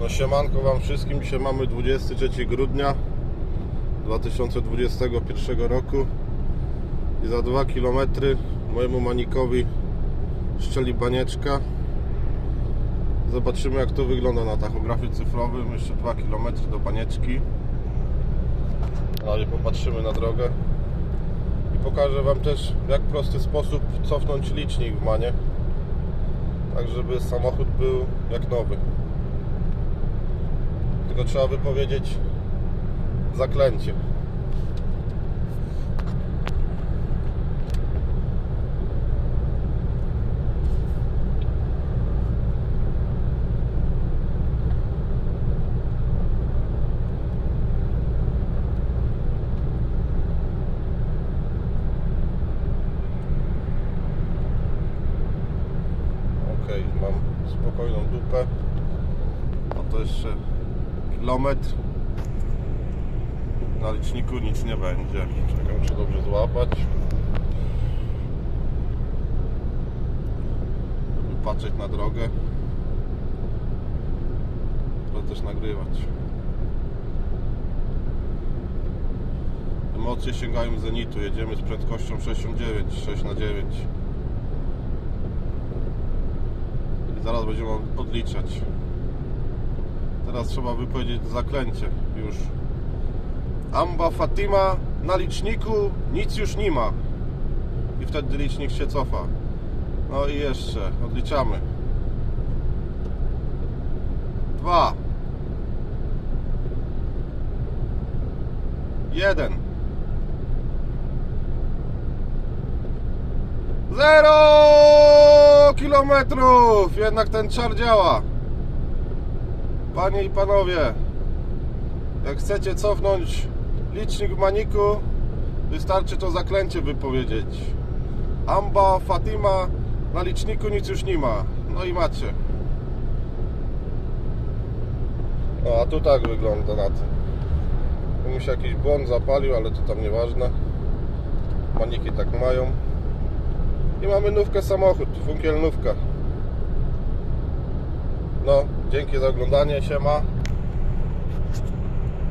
No siemanko wam wszystkim, dzisiaj mamy 23 grudnia 2021 roku. I za 2 km mojemu manikowi szczeli banieczka. Zobaczymy jak to wygląda na tachografie cyfrowym, jeszcze 2 km do banieczki. Razie popatrzymy na drogę. I pokażę wam też w jak prosty sposób cofnąć licznik w manie. Tak żeby samochód był jak nowy tylko trzeba wypowiedzieć zaklęcie. Mam spokojną dupę. A to jeszcze kilometr. Na liczniku nic nie będzie. Czekam, muszę dobrze złapać. Żeby patrzeć na drogę. Trzeba też nagrywać. Emocje sięgają zenitu. Jedziemy z prędkością 69, 6 na 9. I zaraz będziemy odliczać. Teraz trzeba wypowiedzieć zaklęcie już. Amba Fatima na liczniku nic już nie ma. I wtedy licznik się cofa. No i jeszcze odliczamy. Dwa. Jeden. Zero kilometrów! Jednak ten czar działa. Panie i panowie, jak chcecie cofnąć licznik w maniku, wystarczy to zaklęcie wypowiedzieć. Amba Fatima na liczniku nic już nie ma. No i macie. No a tu tak wygląda na tym. Tu mi się jakiś błąd zapalił, ale to tam nieważne. Maniki tak mają. I mamy nówkę samochód, funkiel nówka. No, dzięki za oglądanie, siema.